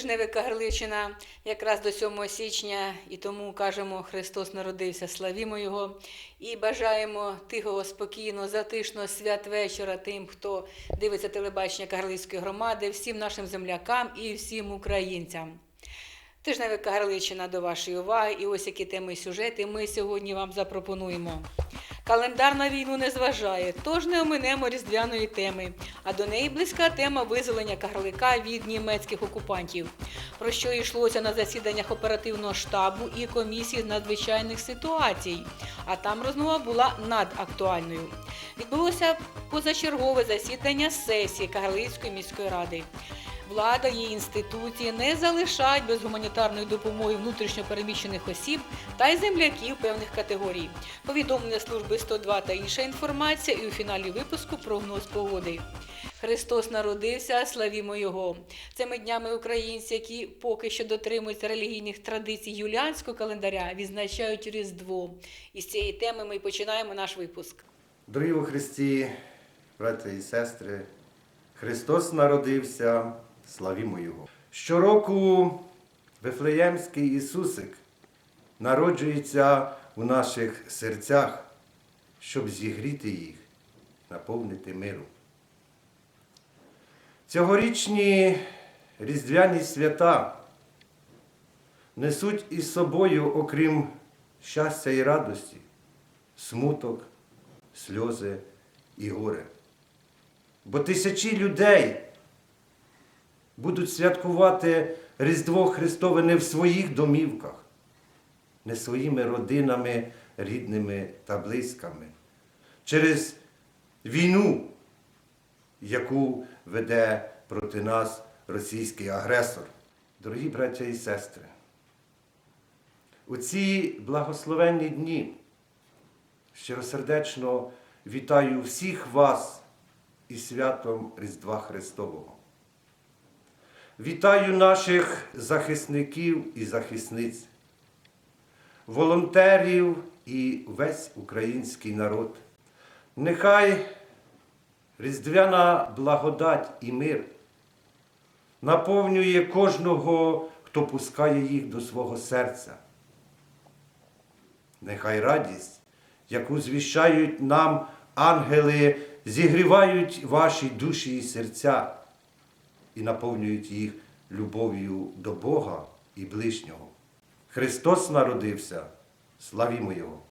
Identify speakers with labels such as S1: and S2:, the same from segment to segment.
S1: тижневик Кагарличина якраз до 7 січня, і тому кажемо Христос народився, славімо Його і бажаємо тихого, спокійного, затишного святвечора тим, хто дивиться телебачення Кагарлицької громади, всім нашим землякам і всім українцям. Тижневик Кагарличина до вашої уваги. І ось які теми і сюжети ми сьогодні вам запропонуємо. Календар на війну не зважає, тож не оминемо різдвяної теми. А до неї близька тема визволення Кагарлика від німецьких окупантів, про що йшлося на засіданнях оперативного штабу і комісії з надзвичайних ситуацій. А там розмова була надактуальною. Відбулося позачергове засідання сесії Кагарлицької міської ради. Влада її інституції не залишають без гуманітарної допомоги внутрішньо переміщених осіб та й земляків певних категорій. Повідомлення служби 102 та інша інформація, і у фіналі випуску прогноз погоди. Христос народився, славімо Його. Цими днями українці, які поки що дотримуються релігійних традицій юліанського календаря, відзначають Різдво. І з цієї теми ми починаємо наш випуск.
S2: Дорогі у Христі, брати і сестри, Христос народився, славімо Його. Щороку Вифлеємський Ісусик народжується у наших серцях, щоб зігріти їх, наповнити миром. Цьогорічні різдвяні свята несуть із собою, окрім щастя і радості, смуток, сльози і горе. Бо тисячі людей будуть святкувати Різдво Христове не в своїх домівках, не своїми родинами, рідними та близькими, через війну, яку веде проти нас російський агресор. Дорогі браття і сестри, у ці благословенні дні щиросердечно вітаю всіх вас із святом Різдва Христового. Вітаю наших захисників і захисниць, волонтерів і весь український народ. Нехай різдвяна благодать і мир наповнює кожного, хто пускає їх до свого серця. Нехай радість, яку звіщають нам ангели, зігрівають ваші душі і серця і наповнюють їх любов'ю до Бога і ближнього. Христос народився, славімо Його!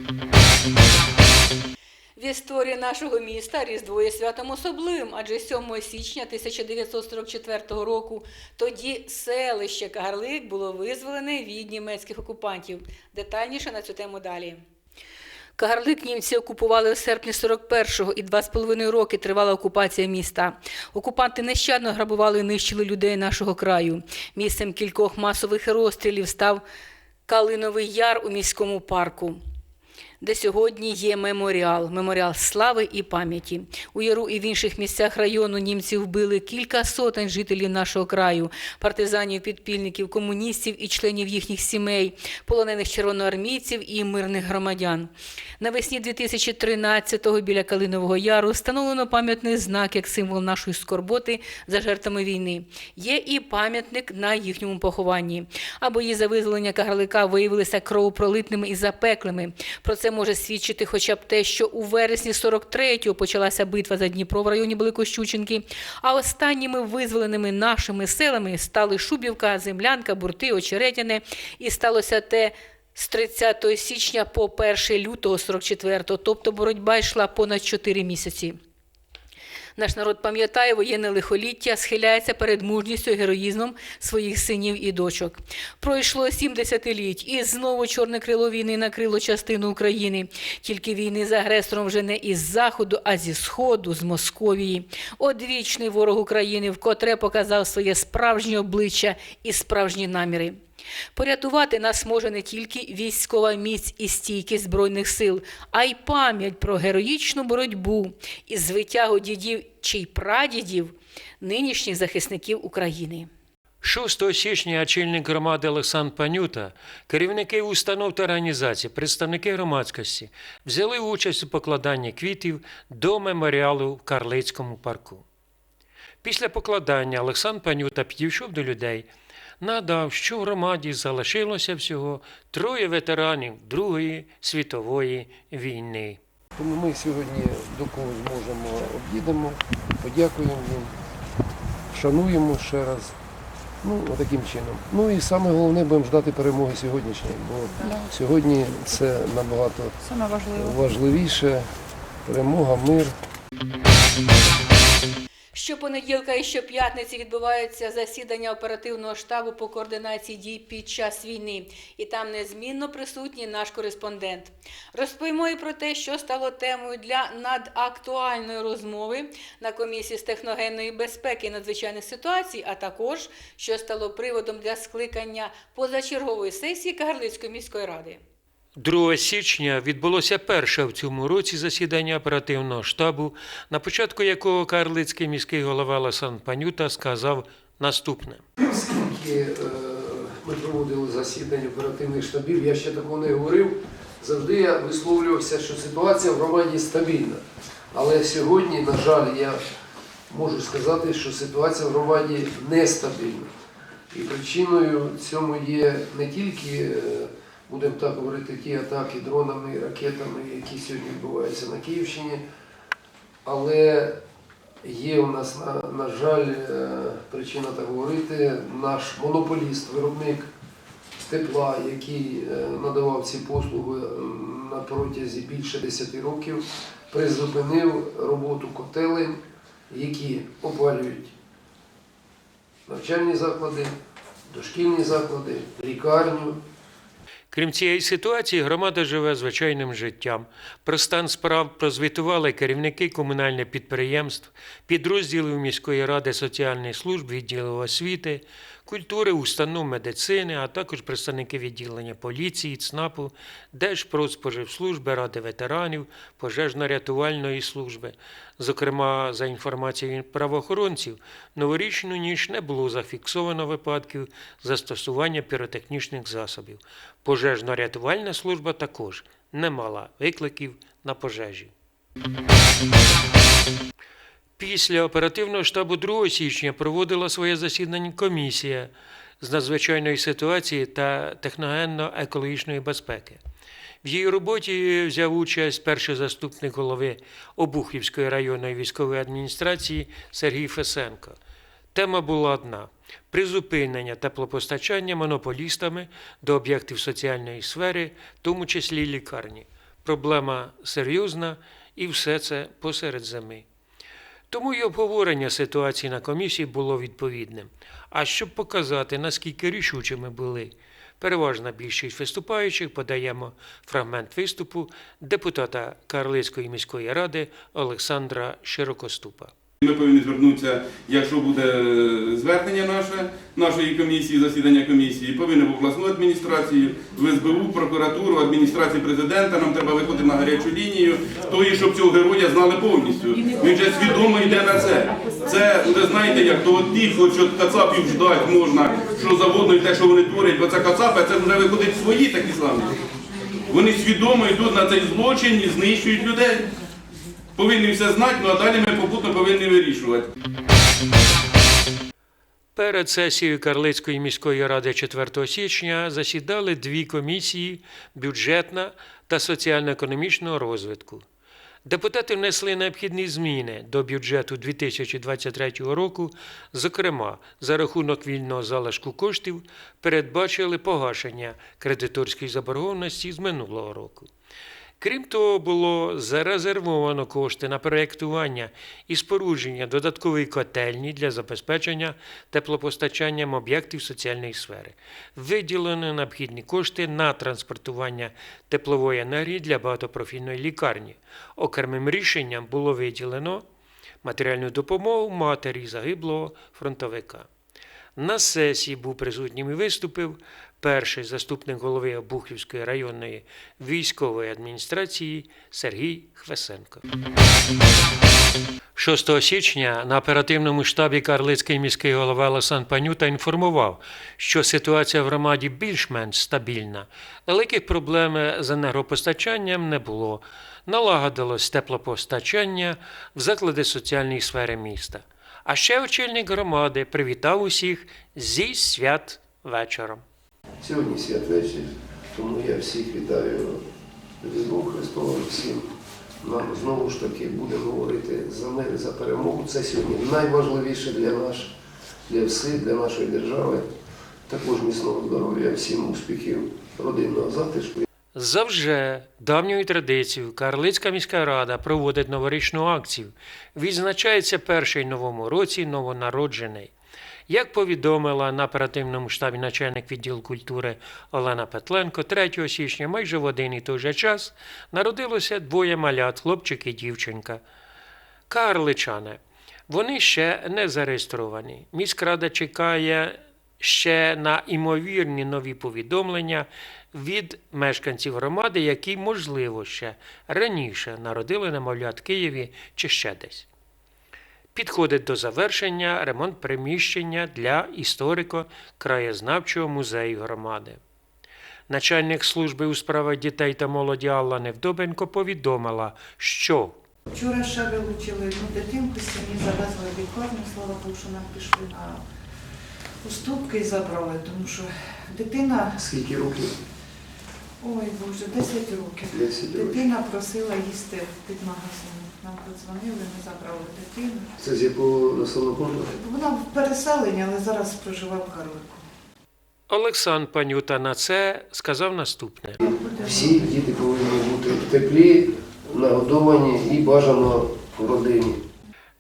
S1: В історії нашого міста Різдво є святом особливим, адже 7 січня 1944 року тоді селище Кагарлик було визволене від німецьких окупантів. Детальніше на цю тему далі. Кагарлик німці окупували у серпні 41-го і два з половиною роки тривала окупація міста. Окупанти нещадно грабували і нищили людей нашого краю. Місцем кількох масових розстрілів став Калиновий Яр у міському парку де сьогодні є меморіал, меморіал слави і пам'яті. У Яру і в інших місцях району німці вбили кілька сотень жителів нашого краю, партизанів, підпільників, комуністів і членів їхніх сімей, полонених червоноармійців і мирних громадян. Навесні 2013-го біля Калинового Яру встановлено пам'ятний знак як символ нашої скорботи за жертвами війни. Є і пам'ятник на їхньому похованні. А бої за визволення Кагарлика виявилися кровопролитними і запеклими. Про це може свідчити хоча б те, що у вересні 43-го почалася битва за Дніпро в районі Великощученки, а останніми визволеними нашими селами стали Шубівка, Землянка, Бурти, Очеретяне, і сталося те. З 30 січня по 1 лютого 44-го, тобто боротьба йшла понад 4 місяці. Наш народ пам'ятає воєнне лихоліття, схиляється перед мужністю героїзмом своїх синів і дочок. Пройшло 70 літь, і знову чорне крило війни накрило частину України. Тільки війни з агресором вже не із заходу, а зі сходу, з Московії. Одвічний ворог України вкотре показав своє справжнє обличчя і справжні наміри. Порятувати нас може не тільки військова міць і стійкість Збройних сил, а й пам'ять про героїчну боротьбу і звитягу дідів чи прадідів нинішніх захисників України.
S3: 6 січня очільник громади Олександр Панюта, керівники установ та організацій, представники громадськості взяли участь у покладанні квітів до меморіалу в Карлицькому парку. Після покладання Олександр Панюта підійшов до людей, надав, що в громаді залишилося всього троє ветеранів Другої світової війни.
S4: Тому ми сьогодні до когось зможемо об'їдемо, подякуємо їм, шануємо ще раз. Ну, отаким чином. Ну і саме головне будемо ждати перемоги сьогоднішньої, бо сьогодні це набагато важливіше. Перемога, мир.
S1: Щопонеділка і щоп'ятниці відбуваються засідання оперативного штабу по координації дій під час війни, і там незмінно присутній наш кореспондент. Розповімо і про те, що стало темою для надактуальної розмови на комісії з техногенної безпеки і надзвичайних ситуацій, а також що стало приводом для скликання позачергової сесії Кагарлицької міської ради.
S3: 2 січня відбулося перше в цьому році засідання оперативного штабу, на початку якого Карлицький міський голова Олександр Панюта сказав наступне.
S4: Скільки е, ми проводили засідань оперативних штабів, я ще такого не говорив. Завжди я висловлювався, що ситуація в громаді стабільна. Але сьогодні, на жаль, я можу сказати, що ситуація в громаді нестабільна. І причиною цьому є не тільки, е, будемо так говорити, ті атаки дронами і ракетами, які сьогодні відбуваються на Київщині, але Є у нас, на, на жаль, е, причина так говорити, наш монополіст, виробник тепла, який е, надавав ці послуги на протязі більше 10 років, призупинив роботу котелень, які опалюють навчальні заклади, дошкільні заклади, лікарню,
S3: Крім цієї ситуації, громада живе звичайним життям. Про стан справ прозвітували керівники комунальних підприємств, підрозділів міської ради соціальних служб, відділу освіти, культури, установ медицини, а також представники відділення поліції, ЦНАПу, Держпродспоживслужби, Ради ветеранів, пожежно-рятувальної служби. Зокрема, за інформацією правоохоронців, новорічну ніч не було зафіксовано випадків застосування піротехнічних засобів. Пожежно-рятувальна служба також не мала викликів на пожежі. Після оперативного штабу 2 січня проводила своє засідання комісія з надзвичайної ситуації та техногенно-екологічної безпеки. В її роботі взяв участь перший заступник голови Обухівської районної військової адміністрації Сергій Фесенко. Тема була одна: призупинення теплопостачання монополістами до об'єктів соціальної сфери, в тому числі лікарні. Проблема серйозна і все це посеред зими. Тому й обговорення ситуації на комісії було відповідним. А щоб показати, наскільки рішучими були, переважна більшість виступаючих подаємо фрагмент виступу депутата Карлицької міської ради Олександра Широкоступа.
S5: Ми повинні звернутися, якщо буде звернення наше, нашої комісії, засідання комісії, повинні в обласну адміністрацію, в СБУ, прокуратуру, адміністрацію президента. Нам треба виходити на гарячу лінію, тої, щоб цього героя знали повністю. Він же свідомо йде на це. Це ви знаєте, як то от ті, хоч от кацапів ждать можна, що заводно і те, що вони творять, бо це кацапи, це вже виходить свої такі самі. Вони свідомо йдуть на цей злочин і знищують людей. Повинні все знати, ну а далі ми попутно повинні вирішувати.
S3: Перед сесією Карлицької міської ради 4 січня засідали дві комісії бюджетна та соціально-економічного розвитку. Депутати внесли необхідні зміни до бюджету 2023 року, зокрема, за рахунок вільного залишку коштів передбачили погашення кредиторської заборгованості з минулого року. Крім того, було зарезервовано кошти на проєктування і спорудження додаткової котельні для забезпечення теплопостачанням об'єктів соціальної сфери. Виділено необхідні кошти на транспортування теплової енергії для багатопрофільної лікарні. Окремим рішенням було виділено матеріальну допомогу матері загиблого фронтовика. На сесії був присутнім і виступив перший заступник голови Обухівської районної військової адміністрації Сергій Хвесенко. 6 січня на оперативному штабі Карлицький міський голова Олександр Панюта інформував, що ситуація в громаді більш-менш стабільна. Великих проблем з енергопостачанням не було. Налагодилось теплопостачання в заклади соціальної сфери міста. А ще очільник громади привітав усіх зі свят вечором.
S4: Сьогодні святвечір, тому я всіх вітаю Різдвом Христовим всім. Нам знову ж таки будемо говорити за мир, за перемогу. Це сьогодні найважливіше для нас, для всіх, для нашої держави. Також міцного здоров'я, всім успіхів, родинного затишку.
S3: За вже давньою традицією Карлицька міська рада проводить новорічну акцію. Відзначається перший новому році новонароджений. Як повідомила на оперативному штабі начальник відділу культури Олена Петленко, 3 січня майже в один і той же час народилося двоє малят, хлопчик і дівчинка. Карличани. Вони ще не зареєстровані. Міськрада чекає ще на імовірні нові повідомлення від мешканців громади, які, можливо, ще раніше народили немовлят в Києві чи ще десь. Підходить до завершення ремонт приміщення для історико-краєзнавчого музею громади. Начальник служби у справах дітей та молоді Алла Невдобенко повідомила, що
S6: Вчора ще вилучили одну дитинку, сім'ї завезли в лікарню, слава Богу, що нам пішли на уступки і забрали, тому що дитина,
S4: Скільки років?
S6: Ой Боже, 10 років.
S4: 10 років.
S6: Дитина просила їсти під магазином. Нам подзвонили, ми забрали дитину.
S4: Це з якого населеного пункту?
S6: Вона в переселенні, але зараз проживає в Карлику.
S3: Олександр Панюта на це сказав наступне.
S4: Всі діти повинні бути в теплі, нагодовані і бажано в родині.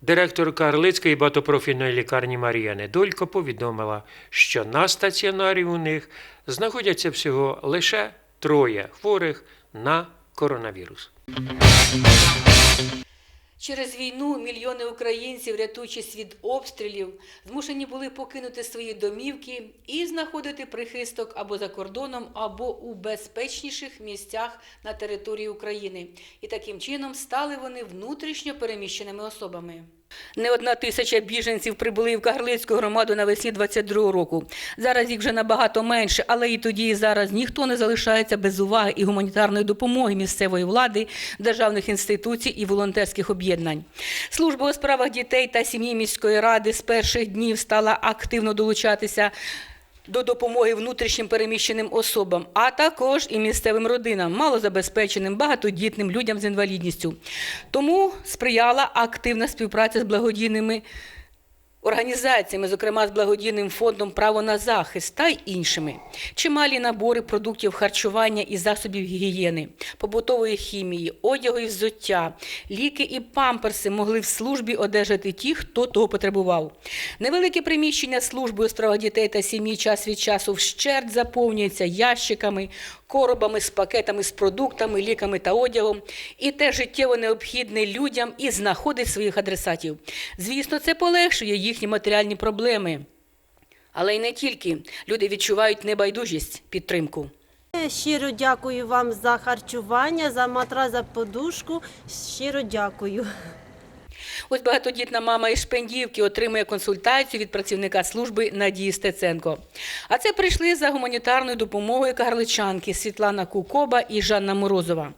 S3: Директорка Карлицької багатопрофільної лікарні Марія Недолько повідомила, що на стаціонарі у них знаходяться всього лише троє хворих на коронавірус.
S1: Через війну мільйони українців, рятуючись від обстрілів, змушені були покинути свої домівки і знаходити прихисток або за кордоном, або у безпечніших місцях на території України. І таким чином стали вони внутрішньо переміщеними особами. Не одна тисяча біженців прибули в Кагарлицьку громаду навесні 22 року. Зараз їх вже набагато менше, але і тоді, і зараз ніхто не залишається без уваги і гуманітарної допомоги місцевої влади, державних інституцій і волонтерських об'єднань. Служба у справах дітей та сім'ї міської ради з перших днів стала активно долучатися до допомоги внутрішнім переміщеним особам, а також і місцевим родинам, малозабезпеченим, багатодітним людям з інвалідністю. Тому сприяла активна співпраця з благодійними організаціями, зокрема з благодійним фондом Право на захист та іншими. Чималі набори продуктів харчування і засобів гігієни, побутової хімії, одягу і взуття, ліки і памперси могли в службі одержати ті, хто того потребував. Невелике приміщення служби у справах дітей та сім'ї час від часу вщерть заповнюється ящиками, коробами з пакетами з продуктами, ліками та одягом, і те життєво необхідне людям і знаходить своїх адресатів. Звісно, це полегшує їхні матеріальні проблеми. Але й не тільки люди відчувають небайдужість, підтримку.
S7: Щиро дякую вам за харчування, за матрас, за подушку. Щиро дякую.
S1: Ось багатодітна мама із Шпендівки отримує консультацію від працівника служби Надії Стеценко. А це прийшли за гуманітарною допомогою карличанки Світлана Кукоба і Жанна Морозова.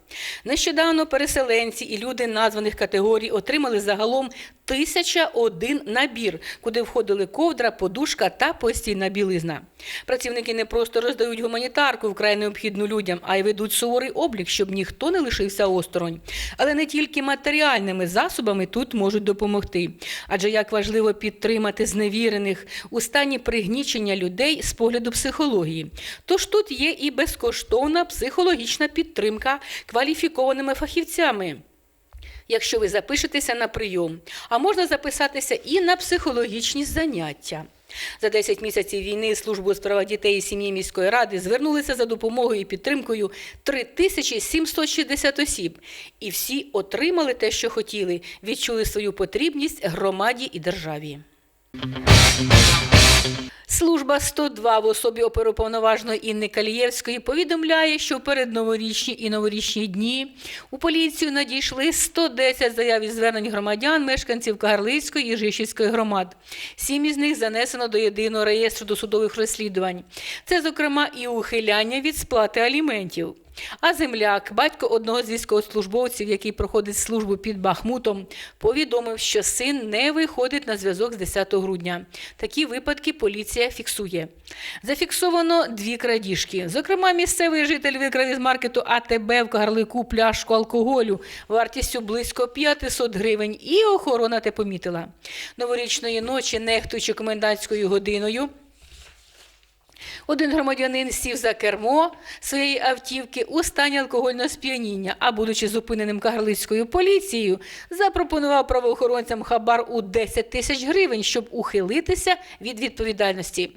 S1: Нещодавно переселенці і люди названих категорій отримали загалом 1001 набір, куди входили ковдра, подушка та постійна білизна. Працівники не просто роздають гуманітарку вкрай необхідну людям, а й ведуть суворий облік, щоб ніхто не лишився осторонь. Але не тільки матеріальними засобами тут можуть допомогти. Адже як важливо підтримати зневірених у стані пригнічення людей з погляду психології. Тож тут є і безкоштовна психологічна підтримка кваліфікованими фахівцями. Якщо ви запишетеся на прийом, а можна записатися і на психологічні заняття. За 10 місяців війни службу у справах дітей і сім'ї міської ради звернулися за допомогою і підтримкою 3760 осіб. І всі отримали те, що хотіли, відчули свою потрібність громаді і державі. Служба 102 в особі оперуповноваженої Інни Калієвської повідомляє, що в передноворічні і новорічні дні у поліцію надійшли 110 заяв і звернень громадян, мешканців Кагарлицької і Жишівської громад. Сім із них занесено до єдиного реєстру досудових розслідувань. Це, зокрема, і ухиляння від сплати аліментів. А земляк, батько одного з військовослужбовців, який проходить службу під Бахмутом, повідомив, що син не виходить на зв'язок з 10 грудня. Такі випадки поліція фіксує. Зафіксовано дві крадіжки. Зокрема, місцевий житель викрав із маркету АТБ в Кагарлику пляшку алкоголю вартістю близько 500 гривень, і охорона те помітила. Новорічної ночі, нехтуючи комендантською годиною, один громадянин сів за кермо своєї автівки у стані алкогольного сп'яніння, а будучи зупиненим кагарлицькою поліцією, запропонував правоохоронцям хабар у 10 тисяч гривень, щоб ухилитися від відповідальності.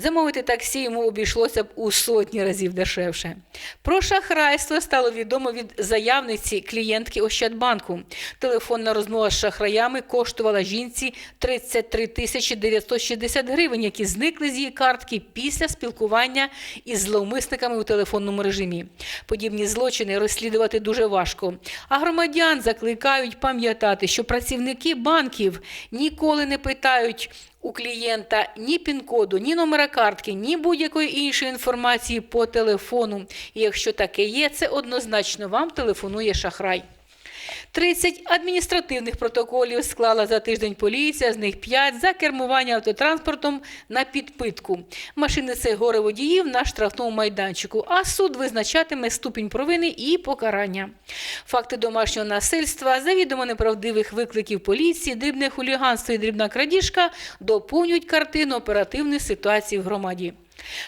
S1: Замовити таксі йому обійшлося б у сотні разів дешевше. Про шахрайство стало відомо від заявниці клієнтки Ощадбанку. Телефонна розмова з шахраями коштувала жінці 33 тисячі 960 гривень, які зникли з її картки після спілкування із зловмисниками у телефонному режимі. Подібні злочини розслідувати дуже важко. А громадян закликають пам'ятати, що працівники банків ніколи не питають у клієнта ні пін-коду, ні номера картки, ні будь-якої іншої інформації по телефону. І якщо таке є, це однозначно вам телефонує шахрай. 30 адміністративних протоколів склала за тиждень поліція, з них 5 за кермування автотранспортом на підпитку. Машини цих горе водіїв на штрафному майданчику, а суд визначатиме ступінь провини і покарання. Факти домашнього насильства, завідомо неправдивих викликів поліції, дрібне хуліганство і дрібна крадіжка доповнюють картину оперативної ситуації в громаді.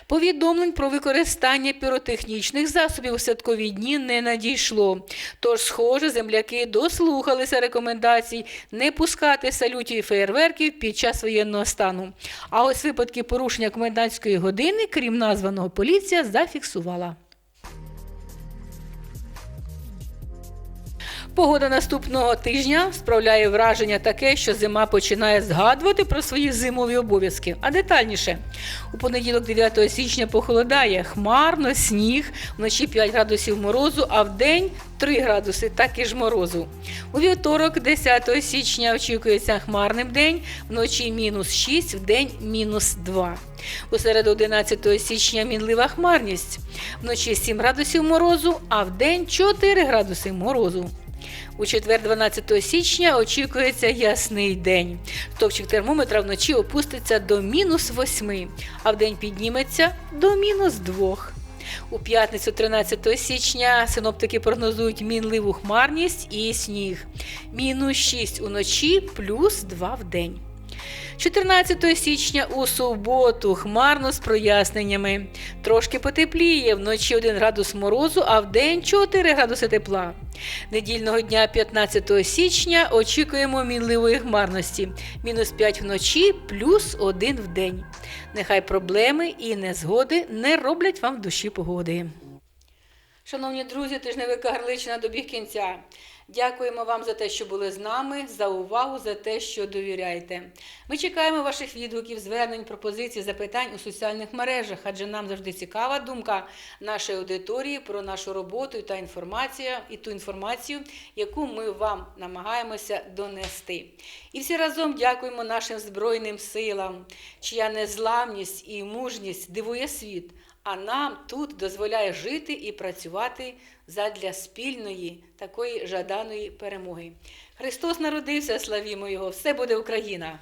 S1: Повідомлень про використання піротехнічних засобів у святкові дні не надійшло. Тож, схоже, земляки дослухалися рекомендацій не пускати салютів і феєрверків під час воєнного стану. А ось випадки порушення комендантської години, крім названого, поліція зафіксувала. Погода наступного тижня справляє враження таке, що зима починає згадувати про свої зимові обов'язки. А детальніше, у понеділок, 9 січня, похолодає хмарно, сніг, вночі 5 градусів морозу, а в день 3 градуси, так і ж морозу. У вівторок, 10 січня, очікується хмарним день, вночі мінус 6, в день мінус 2. У середу 11 січня мінлива хмарність. Вночі 7 градусів морозу, а в день 4 градуси морозу. У четвер, 12 січня, очікується ясний день. Топчик термометра вночі опуститься до мінус 8, а в день підніметься до мінус 2. У п'ятницю 13 січня синоптики прогнозують мінливу хмарність і сніг. Мінус 6 уночі, плюс 2 в день. 14 січня у суботу хмарно з проясненнями. Трошки потепліє, вночі 1 градус морозу, а вдень 4 градуси тепла. Недільного дня 15 січня очікуємо мінливої хмарності. Мінус 5 вночі, плюс 1 в день. Нехай проблеми і незгоди не роблять вам в душі погоди. Шановні друзі, тижневик Гарличина добіг кінця. Дякуємо вам за те, що були з нами, за увагу, за те, що довіряєте. Ми чекаємо ваших відгуків, звернень, пропозицій, запитань у соціальних мережах, адже нам завжди цікава думка нашої аудиторії про нашу роботу та інформацію, і ту інформацію, яку ми вам намагаємося донести. І всі разом дякуємо нашим Збройним силам, чия незламність і мужність дивує світ а нам тут дозволяє жити і працювати задля спільної такої жаданої перемоги. Христос народився, славімо Його! Все буде Україна!